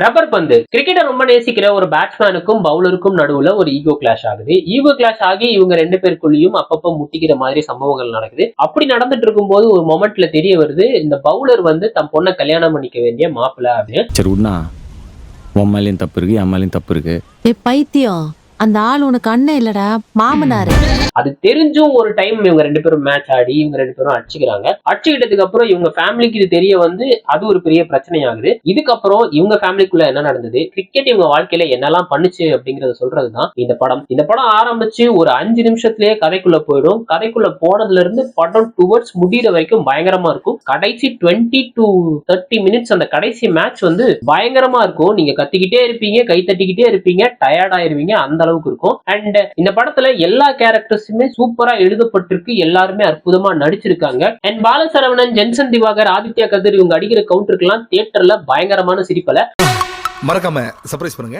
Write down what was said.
Rubber பந்து. கிரிக்கெட்டை ரொம்ப நேசிக்கிற ஒரு பேட்ஸ்மேனுக்கும் பவுலருக்கும் நடுவுல ஒரு ஈகோ கிளாஷ் ஆகுது. ஈகோ கிளாஷ் ஆகி இவங்க ரெண்டு பேருக்குள்ளேயும் அப்பப்ப முட்டிக்கிற மாதிரி சம்பவங்கள் நடக்குது. அப்படி நடந்துட்டு இருக்கும்போது ஒரு மொமெண்ட்ல தெரிய வருது இந்த பவுலர் வந்து தன் பொண்ணை கல்யாணம் பண்ணிக்க வேண்டிய மாப்பிள்ள அப்படின்னு. சரி விட்னா உன் மேலேயும் தப்பு இருக்கு என் மேலேயும் தப்பு இருக்கு. ஏ பைத்தியம். அந்த ஆள் உனக்கு அண்ணன் இல்லடா மாமனாரு. அது தெரிஞ்சும் ஒரு டைம் இவங்க ரெண்டு பேரும் மேட்ச் ஆடி இவங்க ரெண்டு பேரும் அடிச்சுக்கிறாங்க. அடிச்சுக்கிட்டதுக்கு அப்புறம் இவங்க ஃபேமிலிக்கு இது தெரிய வந்து அது ஒரு பெரிய பிரச்சனை ஆகுது இதுக்கப்புறம் இவங்க ஃபேமிலிக்குள்ள என்ன நடந்தது? கிரிக்கெட் இவங்க வாழ்க்கையில என்னெல்லாம் பண்ணுச்சு அப்படிங்கறத சொல்றதுதான் இந்த படம். இந்த படம் ஆரம்பிச்சு ஒரு அஞ்சு நிமிஷத்துலயே கதைக்குள்ள போயிடும். கதைக்குள்ள போனதுல இருந்து படம் டுவர்ட்ஸ் முடியிற வரைக்கும் பயங்கரமா இருக்கும். கடைசி டுவெண்ட்டி டு தேர்ட்டி மினிட்ஸ் அந்த கடைசி மேட்ச் வந்து பயங்கரமா இருக்கும். நீங்க கத்திக்கிட்டே இருப்பீங்க கை தட்டிக்கிட்டே இருப்பீங்க டயர்ட் ஆயிருவீங்க அந்த அளவுக்கு இருக்கும். அண்ட் இந்த படத்துல எல்லா கேரக்டர்ஸுமே சூப்பரா எழுதப்பட்டிருக்கு. எல்லாருமே அற்புதமா நடிச்சிருக்காங்க. அண்ட் பாலசரவணன் ஜென்சன் திவாகர் ஆதித்யா கதிர் இவங்க அடிக்கிற கவுண்டருக்கெல்லாம் தியேட்டர்ல பயங்கரமான சிரிப்பல மறக்காம சர்ப்ரைஸ் பண்ணுங்க.